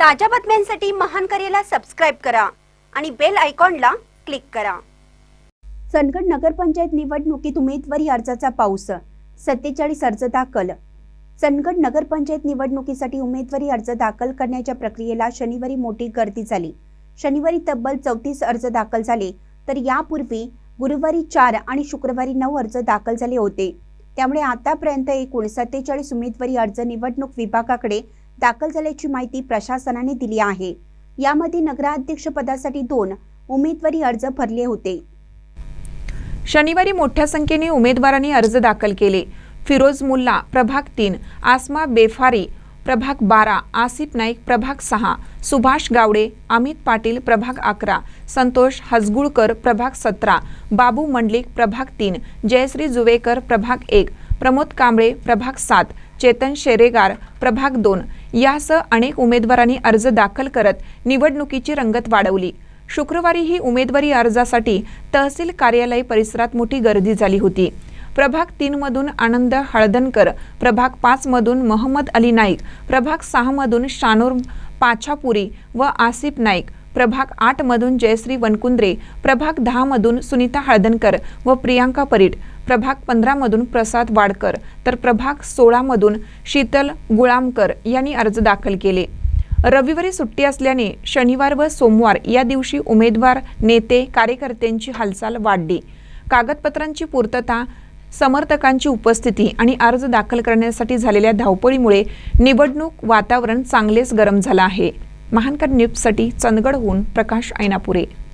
ताज्या बातम्यांसाठी महान करेला सबस्क्राईब करा आणि बेल आयकॉनला क्लिक करा. सनगड नगरपंचायत निवडणुकीत उमेदवारी अर्जाचा पाऊस सत्तेचाळीस अर्ज दाखल. सनगड नगरपंचायत निवडणुकीसाठी उमेदवारी अर्ज दाखल करण्याच्या प्रक्रियेला शनिवारी मोठी गर्दी झाली. शनिवारी तब्बल चौतीस अर्ज दाखल झाले तर यापूर्वी गुरुवारी चार आणि शुक्रवारी नऊ अर्ज दाखल झाले होते. त्यामुळे आतापर्यंत एकूण सत्तेचाळीस उमेदवारी अर्ज निवडणूक विभागाकडे दाखल झाल्याची माहिती प्रशासनाने दिली आहे. यामध्ये नगराध्यक्षपदासाठी दोन उमेदवारी अर्ज भरले होते. शनिवारी मोठ्या संख्येने उमेदवारांनी अर्ज दाखल केले. फिरोज मुल्ला प्रभाग तीन आसमा बेफारी प्रभाग बारा आसिफ नाईक प्रभाग सहा सुभाष गावडे अमित पाटील प्रभाग अकरा संतोष हसगुळकर प्रभाग सतरा बाबू मंडलिक प्रभाग तीन जयश्री जुवेकर प्रभाग एक प्रमोद कांबळे प्रभाग सात चेतन शेरेगार प्रभाग दोन यासह अनेक उमेदवारांनी अर्ज दाखल करत निवडणुकीची रंगत वाढवली. शुक्रवारी ही उमेदवारी अर्जासाठी तहसील कार्यालय परिसरात मोठी गर्दी झाली होती. प्रभाग तीनमधून आनंद हळदणकर प्रभाग पाचमधून मोहम्मद अली नाईक प्रभाग सहामधून शानूर पाछापुरी व आसिफ नाईक प्रभाग आठमधून जयश्री वनकुंद्रे प्रभाग दहामधून सुनीता हळदणकर व प्रियांका परीट प्रभाग पंधरामधून प्रसाद वाडकर तर प्रभाग सोळामधून शीतल गुळामकर यांनी अर्ज दाखल केले. रविवारी सुट्टी असल्याने शनिवार व सोमवार या दिवशी उमेदवार नेते कार्यकर्त्यांची हालचाल वाढली. कागदपत्रांची पूर्तता समर्थकांची उपस्थिती आणि अर्ज दाखल करण्यासाठी झालेल्या धावपळीमुळे निवडणूक वातावरण चांगलेच गरम झालं आहे. महानकर न्यूजसाठी चंदगडहून प्रकाश ऐनापुरे.